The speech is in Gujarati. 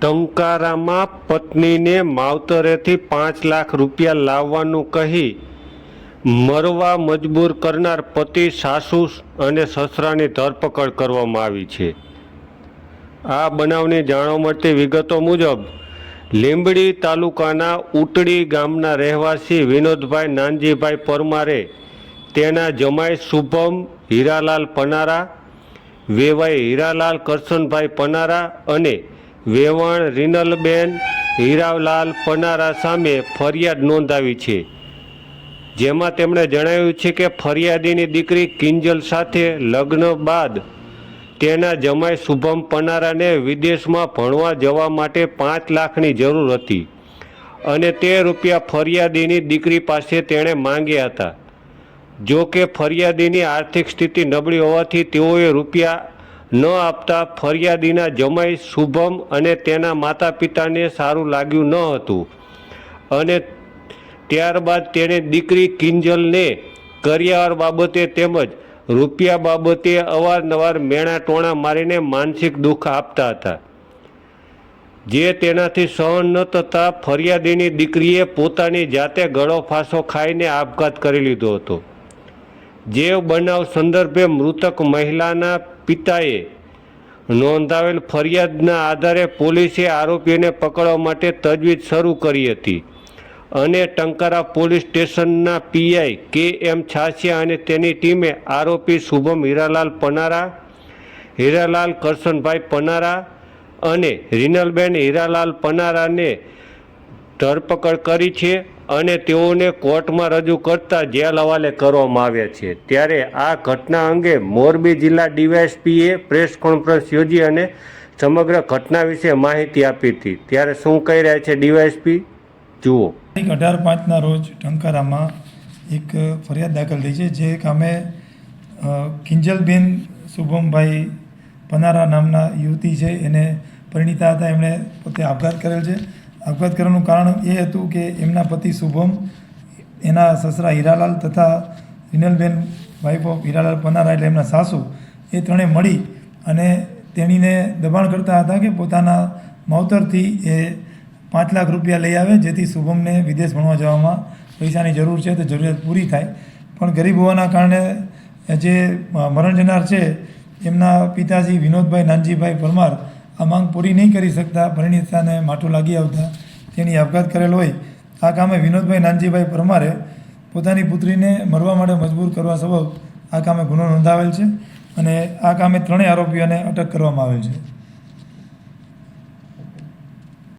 ટંકારામાં પત્નીને માવતરેથી પાંચ લાખ રૂપિયા લાવવાનું કહી મરવા મજબૂર કરનાર પતિ, સાસુ અને સસરાની ધરપકડ કરવામાં આવી છે. આ બનાવની જાણવા મળતી વિગતો મુજબ, લીંબડી તાલુકાના ઉટડી ગામના રહેવાસી વિનોદભાઈ નાનજીભાઈ પરમારે તેના જમાઈ શુભમ હીરાલાલ પનારા, વેવાઈ હીરાલાલ કરશનભાઈ પનારા અને વેવાણ, રીનલબેન હીરાલાલ પનારા સામે ફરિયાદ નોંધાવી છે. જેમાં તેમણે જણાવ્યું છે કે ફરિયાદીની દીકરી કિંજલ સાથે લગ્ન બાદ તેના જમાઈ શુભમ પનારાને વિદેશમાં ભણવા જવા માટે પાંચ લાખની જરૂર હતી અને તે રૂપિયા ફરિયાદીની દીકરી પાસે તેણે માંગ્યા હતા. જો કે ફરિયાદીની આર્થિક સ્થિતિ નબળી હોવાથી તેઓએ રૂપિયા ન આપતા ફરિયાદીના જમાઈ શુભમ અને તેના માતા પિતાને સારું લાગ્યું ન હતું. અને ત્યારબાદ તેણે દીકરી કિંજલને કરિયાવર બાબતે તેમજ રૂપિયા બાબતે અવારનવાર મેણા ટોણા મારીને માનસિક દુઃખ આપતા હતા. જે તેનાથી સહન ન થતાં ફરિયાદીની દીકરીએ પોતાની જાતે ગળો ફાંસો ખાઈને આપઘાત કરી લીધો હતો. જે બનાવ સંદર્ભે મૃતક મહિલાના પિતાએ નોંધાવેલ ફરિયાદના આધારે પોલીસે આરોપીને પકડવા માટે તજવીજ શરૂ કરી હતી. અને ટંકારા પોલીસ સ્ટેશનના પીઆઈ કે એમ છાસિયા અને તેની ટીમે આરોપી શુભમ હીરાલાલ પનારા, હીરાલાલ કરશનભાઈ પનારા અને રીનલબેન હીરાલાલ પનારાને ધરપકડ કરી છે. અને તેઓને કોર્ટમાં રજૂ કરતા જેલ હવાલે કરવામાં આવ્યા છે. ત્યારે આ ઘટના અંગે મોરબી જિલ્લા ડીવાયએસપીએ પ્રેસ કોન્ફરન્સ યોજી અને સમગ્ર ઘટના વિશે માહિતી આપી હતી. ત્યારે શું કહી રહ્યા છે ડીવાયએસપી? જુઓ. તારીખ અઢાર પાંચના રોજ ટંકારામાં એક ફરિયાદ દાખલ થઈ છે જે કામે અ, કિંજલબેન શુભમભાઈ પનારા નામના યુવતી છે. એને પરિણીતા હતા. એમણે પોતે આપઘાત કરેલ છે. આપઘાત કરવાનું કારણ એ હતું કે એમના પતિ શુભમ, એના સસરા હીરાલાલ તથા રિનલબેન વાઇફ ઓફ હીરાલાલ પનારા એટલે એમના સાસુ, એ ત્રણે મળી અને તેણીને દબાણ કરતા હતા કે પોતાના માવતરથી એ પાંચ લાખ રૂપિયા લઈ આવે, જેથી શુભમને વિદેશ ભણવા જવામાં પૈસાની જરૂર છે, તો જરૂરિયાત પૂરી થાય. પણ ગરીબ હોવાના કારણે જે મરણ જનાર છે, એમના પિતાજી વિનોદભાઈ, નાનજીભાઈ પરમાર આ માંગ પૂરી નહીં કરી શકતા પરિણીતાને માઠું લાગી આવતા. તેની આપઘાત કરેલ હોય, આ કામે વિનોદભાઈ નાનજીભાઈ પરમારે પોતાની પુત્રીને મરવા માટે મજબૂર કરવા સબબ આ કામે ગુનો નોંધાવેલ છે અને આ કામે ત્રણેય આરોપીઓને અટક કરવામાં આવેલ છે.